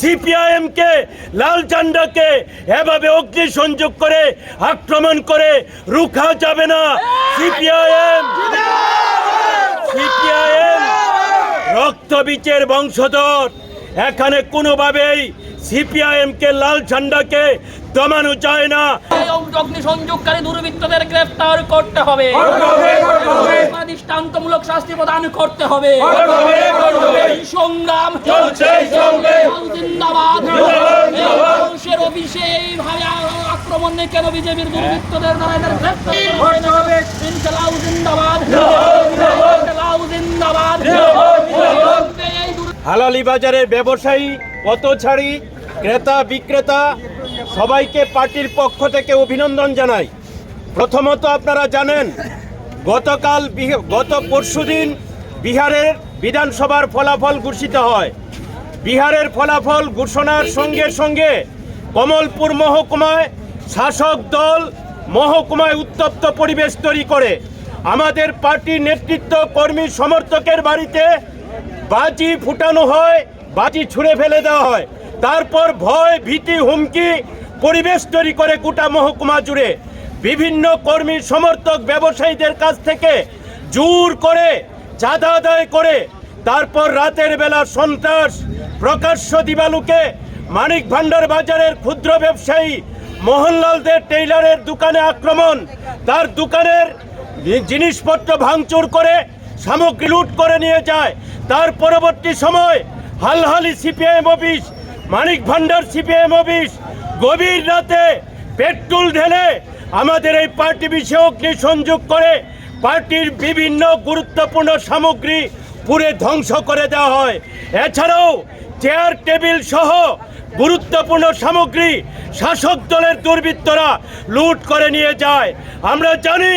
CPIM কে লাল ঝান্ডাকে এভাবে অগ্নি সংযোগ করে আক্রমণ করে রুখা যাবে না। সিপিআইএম সিপিআইএম রক্তবীচের বংশধর। এখানে কোনোভাবেই সিপিআইএম কে লাল ঝান্ডাকে দমানো যায় না। এই অগ্নিসংযোগকারী দুর্বৃত্তদের গ্রেফতার করতে হবে। দৃষ্টান্তমূলক শাস্তি প্রদান করতে হবে। সংগ্রাম জিন্দাবাদ আক্রমণ নেই কেন বিজেপির দুর্বৃত্তদের দ্বারা এদের গ্রেফতার হবে? জিন্দাবাদ। জিন্দাবাদ। হালালি বাজারের ব্যবসায়ী পথছাড়ি ক্রেতা বিক্রেতা সবাইকে পার্টির পক্ষ থেকে অভিনন্দন জানাই। প্রথমত আপনারা জানেন গতকাল গত পরশুদিন বিহারের বিধানসভার ফলাফল ঘোষিত হয়। বিহারের ফলাফল ঘোষণার সঙ্গে সঙ্গে কমলপুর মহকুমায় শাসক দল মহকুমায় উত্তপ্ত পরিবেশ তৈরি করে। আমাদের পার্টির নেতৃত্ব কর্মী সমর্থকের বাড়িতে বাজি ফুটানো হয়, বাজি ছুঁড়ে ফেলে দেওয়া হয়। তারপর ভয়, ভীতি, হুমকি পরিবেশ তৈরি করে গোটা মহকুমা জুড়ে। বিভিন্ন কর্মী সমর্থক ব্যবসায়ীদের কাছ থেকে জোর করে চাঁদা আদায় করে। তারপর রাতের বেলা সন্ত্রাস প্রকাশ্য দিবালুকে মানিক ভান্ডার বাজারের ক্ষুদ্র ব্যবসায়ী মোহনলালদের টেইলারের দোকানে আক্রমণ। তার দোকানের জিনিসপত্র ভাঙচুর করে সামগ্রী লুট করে নিয়ে যায়। তার পরবর্তী সময় Halhali CPIM office, Manik Bhandar CPIM office, গভীর রাতে পেট্রোল ঢেলে আমাদের এই পার্টি বিষয়ে অগ্নি সংযোগ করে পার্টির বিভিন্ন গুরুত্বপূর্ণ সামগ্রী পুরে ধ্বংস করে দেওয়া হয়। এছাড়াও চেয়ার, টেবিল সহ গুরুত্বপূর্ণ সামগ্রী শাসক দলের দুর্বৃত্তরা লুট করে নিয়ে যায়। আমরা জানি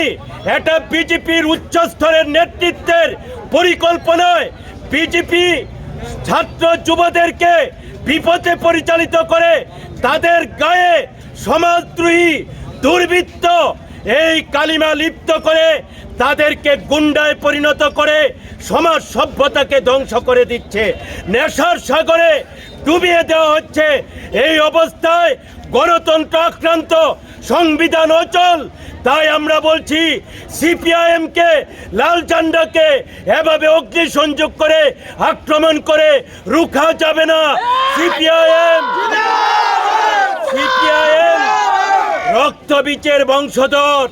এটা বিজেপির উচ্চস্তরের নেতৃত্বের পরিকল্পনায় বিজেপি ছাত্র যুবদেরকে বিপদে পরিচালিত করে তাদের গায়ে সমাজদ্রোহী দুর্বৃত্ত এই কালিমা লিপ্ত করে তাদেরকে গুন্ডায় পরিণত করে সমাজ সভ্যতাকে ধ্বংস করে দিচ্ছে। নেশার সাগরে ডুবিয়ে দেওয়া হচ্ছে। এই অবস্থায় গণতন্ত্র আক্রান্ত সংবিধান অচল। তাই আমরা বলছি, সিপিআইএমকে, লাল ঝান্ডাকে এভাবে অগ্নি সংযোগ করে, আক্রমণ করে রুখা যাবে না। CPIM CPIM. রক্তবীচের বংশধর।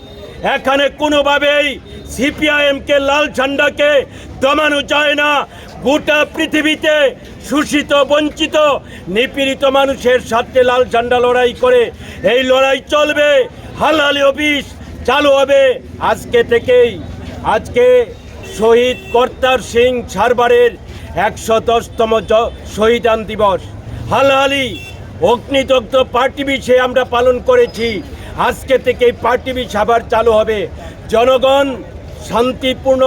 এখানে কোনোভাবেই সিপিআইএমকে লাল ঝান্ডাকে দমানো যায় না। গোটা পৃথিবীতে শোষিত, বঞ্চিত, নিপীড়িত মানুষের সাথে লাল ঝান্ডা লড়াই করে এই লড়াই চলবে। হালালি অফিস চালু হবে আজকে থেকেই। আজকে শহীদ কর্তার সিং সারবারের একশো দশতম শহীদান দিবস। হালহালি অগ্নিদগ্ধ পার্টি বিষয়ে আমরা পালন করেছি। আজকে থেকে পার্টি সাভার আবার চালু হবে। জনগণ শান্তিপূর্ণ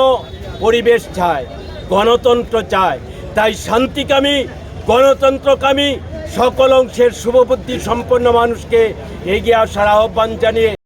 পরিবেশ চায়, গণতন্ত্র চায়। তাই শান্তিকামী, গণতন্ত্রকামী সকল অংশের শুভবুদ্ধি সম্পন্ন মানুষকে এগিয়ে আসার আহ্বান জানিয়ে